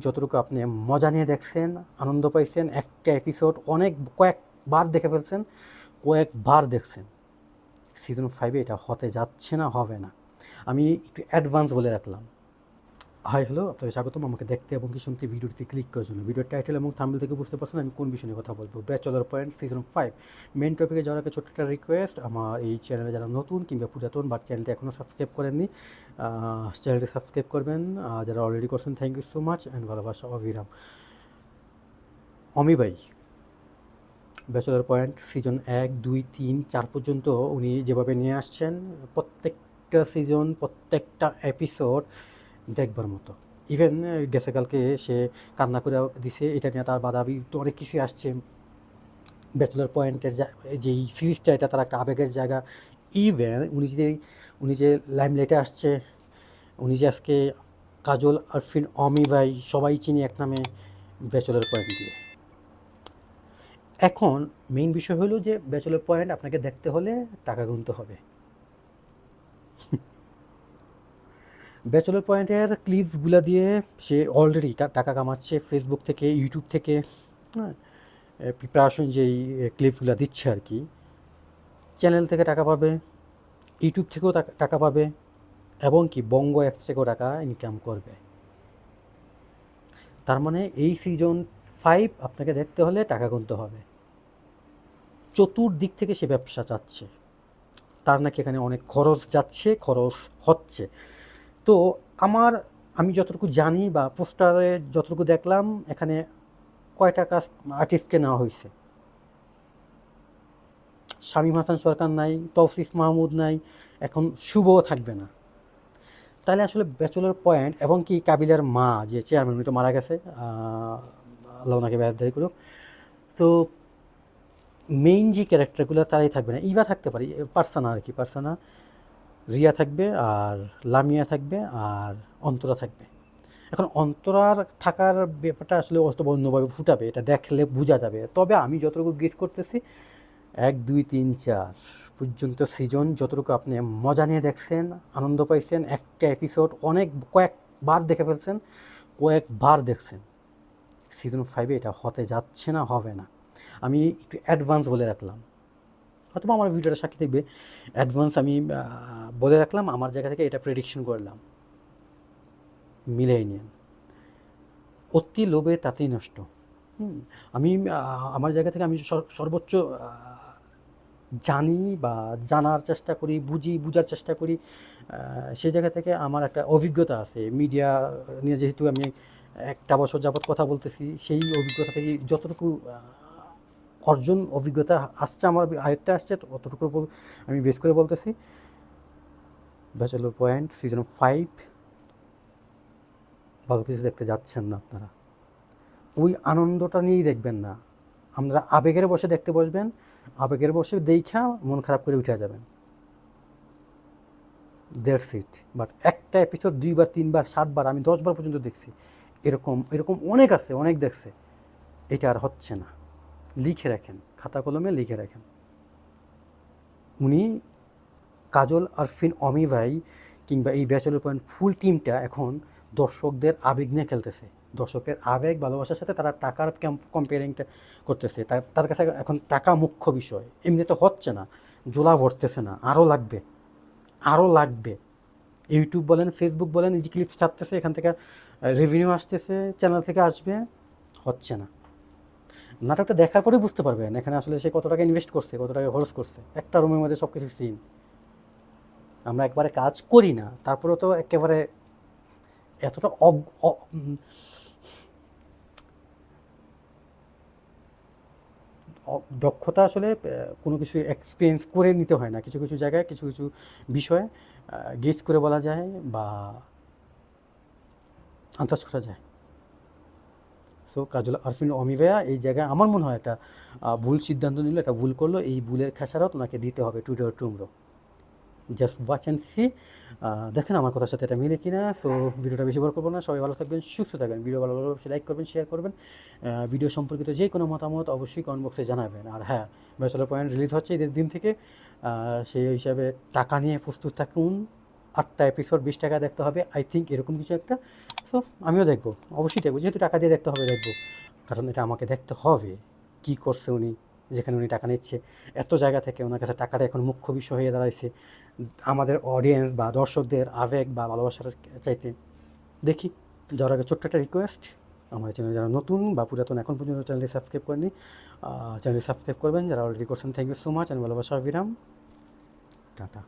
যতটুকু আপনি মজা নিয়ে দেখছেন, আনন্দ পাইছেন, একটা এপিসোড অনেক, কয়েকবার দেখে ফেলছেন, কয়েকবার দেখছেন। সিজন ফাইভে এটা হতে যাচ্ছে না, হবে না। আমি একটু অ্যাডভান্স বলে রাখলাম। হাই হ্যালো আপনাকে স্বাগতম। আমাকে দেখতে এবং কি শুনতে ভিডিওটিতে ক্লিক করার জন্য। ভিডিওর টাইটেল এবং থাম্বনেল থেকে বুঝতে পারছেন আমি কোন বিষয় কথা বলব। Bachelor point season five main টপিকে যাওয়ার আগে ছোট্ট একটা রিকোয়েস্ট আমার এই চ্যানেলে যারা নতুন কিংবা পুরাতন বাট চ্যানেলটি এখনও সাবস্ক্রাইব করেননি চ্যানেলটি সাবস্ক্রাইব করবেন। যারা অলরেডি করছেন thank you so much and ভালোবাসা অবিরাম। অমি ভাই ব্যাচেলর পয়েন্ট সিজন এক, দুই, তিন, চার পর্যন্ত উনি যেভাবে নিয়ে আসছেন, প্রত্যেকটা সিজন প্রত্যেকটা এপিসোড দেখবার মতো। ইভেন গেছে কালকে সে কান্না করে দিছে, এটা নিয়ে তার বাদাবি তো অনেক কিছুই আসছে। ব্যাচেলর পয়েন্টের যেই সিরিজটা এটা তার একটা আবেগের জায়গা। ইভেন উনি যে উনি যে লাইমলাইটে আসছে, উনি যে আজকে কাজল, আরফিন, অমি ভাই সবাই চিনি এক নামে ব্যাচেলর পয়েন্ট দিয়ে। এখন মেইন বিষয় হলো যে ব্যাচেলর পয়েন্ট আপনাকে দেখতে হলে টাকা গুনতে হবে। ব্যাচেলর পয়েন্টের ক্লিপসগুলো দিয়ে সে অলরেডি টাকা কামাচ্ছে ফেসবুক থেকে ইউটিউব থেকে। হ্যাঁ প্রিপারেশন যেই ক্লিপসগুলো দিচ্ছে আর কি। চ্যানেল থেকে টাকা পাবে ইউটিউব থেকেও টাকা- পাবে, এবং কি বঙ্গ অ্যাপস থেকেও টাকা ইনকাম করবে। তার মানে এই সিজন ফাইভ আপনাকে দেখতে হলে টাকা গুনতে হবে। চতুর্দিক থেকে সে ব্যবসা চাচ্ছে। তার নাকি এখানে অনেক খরচ যাচ্ছে, খরচ হচ্ছে। তো আমার, আমি যতটুকু জানি বা পোস্টারে যতটুকু দেখলাম, এখানে কয়টা কাজ আর্টিস্টকে নেওয়া হয়েছে। শামীম হাসান সরকার নাই তৌসিফ মাহমুদ নাই, এখন শুভও থাকবে না। তাহলে আসলে ব্যাচেলর পয়েন্ট, এবং কি কাবিলার মা যে চেয়ারম্যান উনি তো মারা গেছে আল্লাহ ওনাকে ব্যাসদারি করুক। তো মেইন যে ক্যারেক্টারগুলো তারাই থাকবে না। ইভা থাকতে পারি পার্সানা আর কি, পার্সানা। রিয়া থাকবে আর লামিয়া থাকবে আর অন্তরা থাকবে। এখন অন্তরার থাকার ব্যাপারটা আসলে অত অন্যভাবে ফুটাবে, এটা দেখলে বোঝা যাবে। তবে আমি যতটুকু গেস করতেছি, এক, দুই, তিন, চার পর্যন্ত সিজন যতটুকু আপনি মজা নিয়ে দেখছেন, আনন্দ পাইছেন, একটা এপিসোড অনেক, কয়েকবার দেখে ফেলছেন, কয়েকবার দেখছেন। সিজন ফাইভে এটা হতে যাচ্ছে না, হবে না। আমি একটু অ্যাডভান্স বলে রাখলাম। হয়তো আমার ভিডিওটা সাক্ষী দেখবে অ্যাডভান্স আমি বলে রাখলাম, আমার জায়গা থেকে এটা প্রেডিকশন করলাম। মিলেই নিন অতি লোভে তাতেই নষ্ট। আমি আমার জায়গা থেকে আমি সর- সর্বোচ্চ জানি বা জানার চেষ্টা করি, বুঝি, বুঝার চেষ্টা করি সেই জায়গা থেকে আমার একটা অভিজ্ঞতা আছে। মিডিয়া নিয়ে যেহেতু আমি একটা বছর যাবৎ কথা বলতেছি, সেই অভিজ্ঞতা থেকে যতটুকু অর্জন অভিজ্ঞতা আসছে আমার আয়ত্তে আসছে, তো অতটুকুর উপর আমি বেশ করে বলতেছি। ব্যাচেলর পয়েন্ট সিজন ফাইভ ভালো কিছু দেখতে যাচ্ছেন না আপনারা। ওই আনন্দটা নিয়েই দেখবেন না। আমরা আবেগের বসে দেখতে বসবেন, আবেগের বসে দেখা মন খারাপ করে উঠে যাবেন। দেড় সিট বাট একটা এপিসোড দুইবার, তিনবার, সাতবার, আমি দশবার পর্যন্ত দেখছি। এরকম এরকম অনেক আছে, অনেক দেখছে। এটা আর হচ্ছে না। লিখে রাখেন, খাতা কলমে লিখে রাখেন। উনি কাজল আরফিন অমি ভাই কিংবা এই ব্যাচেলর পয়েন্ট ফুল টিমটা এখন দর্শকদের আবেগ নিয়ে খেলতেছে। দর্শকের আবেগ, ভালোবাসার সাথে তারা টাকার কম্পেয়ারিংটা করতেছে। তার- কাছে এখন টাকা মুখ্য বিষয়। এমনি তো হচ্ছে না, জোলা ভরতেছে না আরও লাগবে আরও লাগবে। ইউটিউব বলেন ফেসবুক বলেন, এই যে ক্লিপস ছাড়তেছে, এখান থেকে রেভিনিউ আসতেছে চ্যানেল থেকে আসবে, হচ্ছে না। নাটকটা দেখার পরে বুঝতে পারবেন এখানে আসলে সে কত টাকা ইনভেস্ট করছে, কত টাকা খরচ করছে। একটা রুমের মধ্যে সব কিছু সিন আমরা একবারে কাজ করি না, তারপরেও তো একেবারে এতটা দক্ষতা আসলে কোনো কিছু এক্সপিরিয়েন্স করে নিতে হয় না। কিছু কিছু জায়গায় কিছু কিছু বিষয়ে গেস করে বলা যায় বা আন্দাজ করা যায়। সো কাজল আরফিন অমিভায়া এই জায়গায় আমার মনে হয় একটা ভুল সিদ্ধান্ত নিল, একটা ভুল করল, এই ভুলের খেসারত ওনাকে দিতে হবে today tomorrow just watch and see দেখেন আমার কথার সাথে এটা মিলে কিনা। সো ভিডিওটা বেশি বড় করব না। সবাই ভালো থাকবেন, সুস্থ থাকবেন। ভিডিও ভালো লাগলে অবশ্যই লাইক করবেন শেয়ার করবেন। ভিডিও সম্পর্কিত যে কোনো মতামত অবশ্যই কমেন্ট বক্সে জানাবেন। আর হ্যাঁ ব্যাচেলর পয়েন্ট রিলিজ হচ্ছে ঈদের দিন থেকে। সেই হিসাবে টাকা নিয়ে প্রস্তুত থাকুন। আটটা এপিসোড বিশ টাকা দেখতে হবে। আই থিঙ্ক এরকম কিছু একটা। সো আমিও দেখব। অবশ্যই দেখব। যেহেতু টাকা দিয়ে দেখতে হবে, দেখব। কারণ এটা আমাকে দেখতে হবে। কি করছে উনি? যেখানে উনি টাকা নিচ্ছে। এত জায়গা থেকে ওনার কাছে টাকাটা এখন মুখ্য বিষয় হয়ে দাঁড়াইছে। আমাদের অডিয়েন্স বা দর্শকদের আবেগ বা ভালোবাসার চাইতে। দেখি। যাওয়ার আগে ছোট্ট একটা রিকোয়েস্ট আমার চ্যানেল যারা নতুন বা পুরাতন, এখন পর্যন্ত চ্যানেলটি সাবস্ক্রাইব করেনি চ্যানেলটি সাবস্ক্রাইব করবেন। যারা অলরেডি করছেন থ্যাংক ইউ সো মাচ আমি ভালোবাসা বিরাম টাটা।